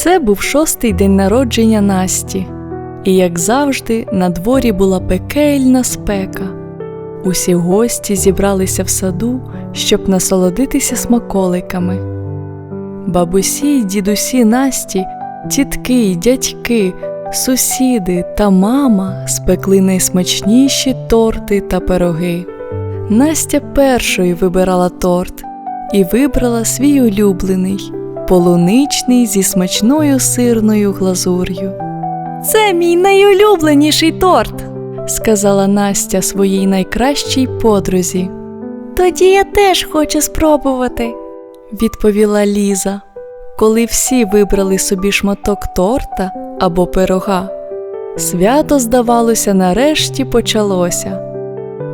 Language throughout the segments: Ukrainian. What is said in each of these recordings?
Це був шостий день народження Насті, і, як завжди, на дворі була пекельна спека. Усі гості зібралися в саду, щоб насолодитися смаколиками. Бабусі й дідусі Насті, тітки й дядьки, сусіди та мама спекли найсмачніші торти та пироги. Настя першою вибирала торт і вибрала свій улюблений полуничний зі смачною сирною глазур'ю. Це мій найулюбленіший торт, сказала Настя своїй найкращій подрузі. Тоді я теж хочу спробувати, відповіла Ліза. Коли всі вибрали собі шматок торта або пирога, свято, здавалося, нарешті почалося.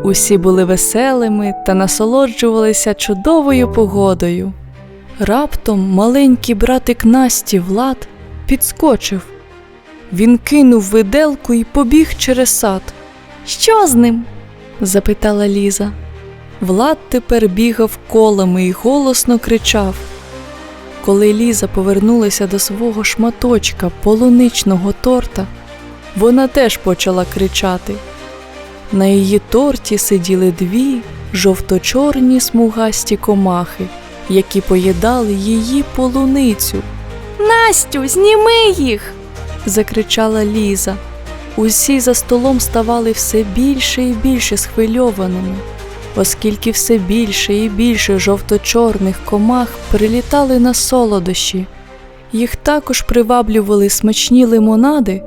Усі були веселими та насолоджувалися чудовою погодою. Раптом маленький братик Насті Влад підскочив. Він кинув виделку і побіг через сад. Що з ним? запитала Ліза. Влад тепер бігав колами і голосно кричав. Коли Ліза повернулася до свого шматочка полуничного торта, вона теж почала кричати. На її торті сиділи дві жовто-чорні смугасті комахи, які поїдали її полуницю. Настю, зніми їх. закричала Ліза. Усі за столом ставали все більше і більше схвильованими, оскільки все більше і більше жовто-чорних комах прилітали на солодощі. Їх також приваблювали смачні лимонади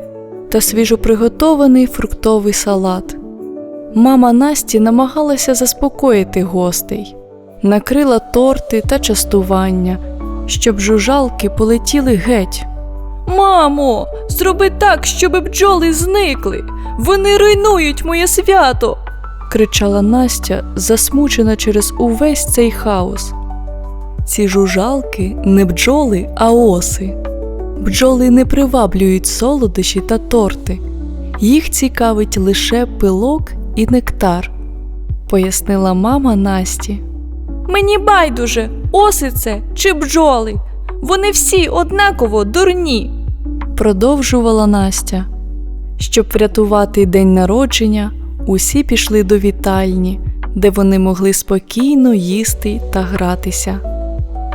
та свіжоприготований фруктовий салат. Мама Насті намагалася заспокоїти гостей, накрила торти та частування, щоб жужалки полетіли геть. Мамо, зроби так, щоб бджоли зникли. Вони руйнують моє свято. кричала Настя, засмучена через увесь цей хаос. Ці жужалки не бджоли, а оси. Бджоли не приваблюють солодощі та торти. Їх цікавить лише пилок і нектар, пояснила мама Насті. Мені байдуже, оси це чи бджоли. Вони всі однаково дурні, продовжувала Настя. Щоб врятувати день народження, усі пішли до вітальні, де вони могли спокійно їсти та гратися.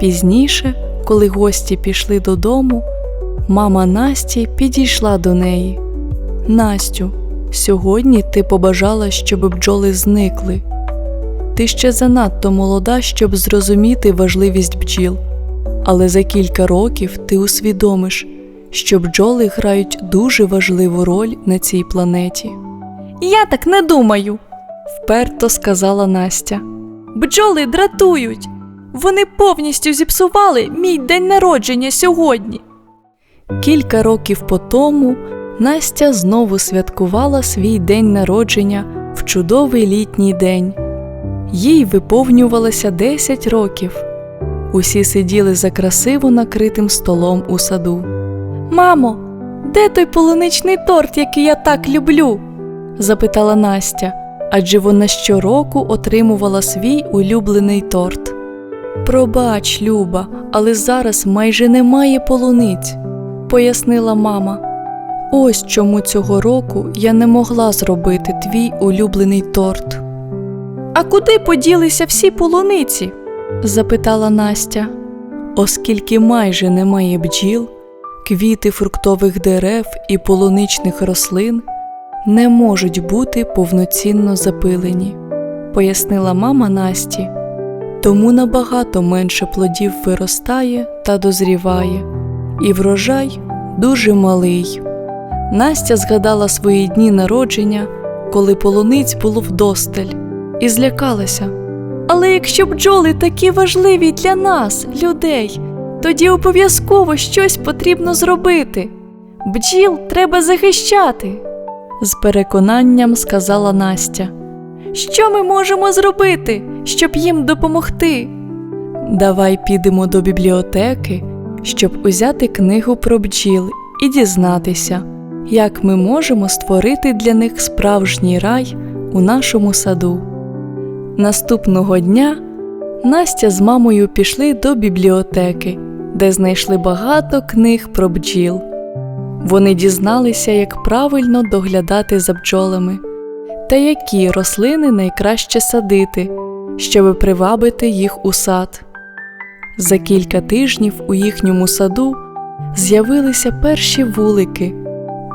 Пізніше, коли гості пішли додому, мама Насті підійшла до неї. Настю, сьогодні ти побажала, щоб бджоли зникли. Ти ще занадто молода, щоб зрозуміти важливість бджіл, але за кілька років ти усвідомиш, що бджоли грають дуже важливу роль на цій планеті. Я так не думаю, вперто сказала Настя. Бджоли дратують. Вони повністю зіпсували мій день народження сьогодні. Кілька років по тому Настя знову святкувала свій день народження в чудовий літній день. Їй виповнювалося 10 років. Усі сиділи за красиво накритим столом у саду. Мамо, де той полуничний торт, який я так люблю? запитала Настя, адже вона щороку отримувала свій улюблений торт. Пробач, Люба, але зараз майже немає полуниць, пояснила мама. Ось чому цього року я не могла зробити твій улюблений торт. А куди поділися всі полуниці? запитала Настя. Оскільки майже немає бджіл, квіти фруктових дерев і полуничних рослин не можуть бути повноцінно запилені, пояснила мама Насті. Тому набагато менше плодів виростає та дозріває, і врожай дуже малий. Настя згадала свої дні народження, коли полуниць було вдосталь, і злякалася. Але якщо бджоли такі важливі для нас, людей, тоді обов'язково щось потрібно зробити. Бджіл треба захищати, з переконанням сказала Настя. Що ми можемо зробити, щоб їм допомогти? Давай підемо до бібліотеки, щоб узяти книгу про бджіл і дізнатися, як ми можемо створити для них справжній рай у нашому саду. Наступного дня Настя з мамою пішли до бібліотеки, де знайшли багато книг про бджіл. Вони дізналися, як правильно доглядати за бджолами та які рослини найкраще садити, щоби привабити їх у сад. За кілька тижнів у їхньому саду з'явилися перші вулики.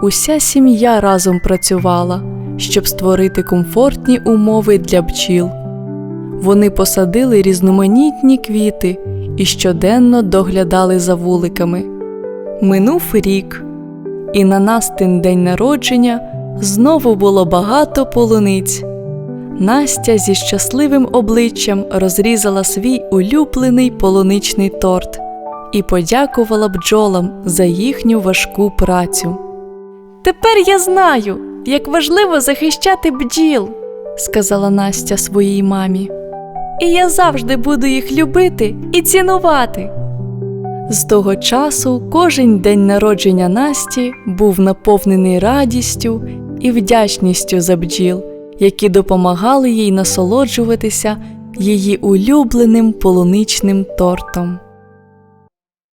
Уся сім'я разом працювала, щоб створити комфортні умови для бджіл. Вони посадили різноманітні квіти і щоденно доглядали за вуликами. Минув рік, і на Настин день народження знову було багато полуниць. Настя зі щасливим обличчям розрізала свій улюблений полуничний торт і подякувала бджолам за їхню важку працю. Тепер я знаю, як важливо захищати бджіл, сказала Настя своїй мамі. І я завжди буду їх любити і цінувати. З того часу кожен день народження Насті був наповнений радістю і вдячністю за бджіл, які допомагали їй насолоджуватися її улюбленим полуничним тортом.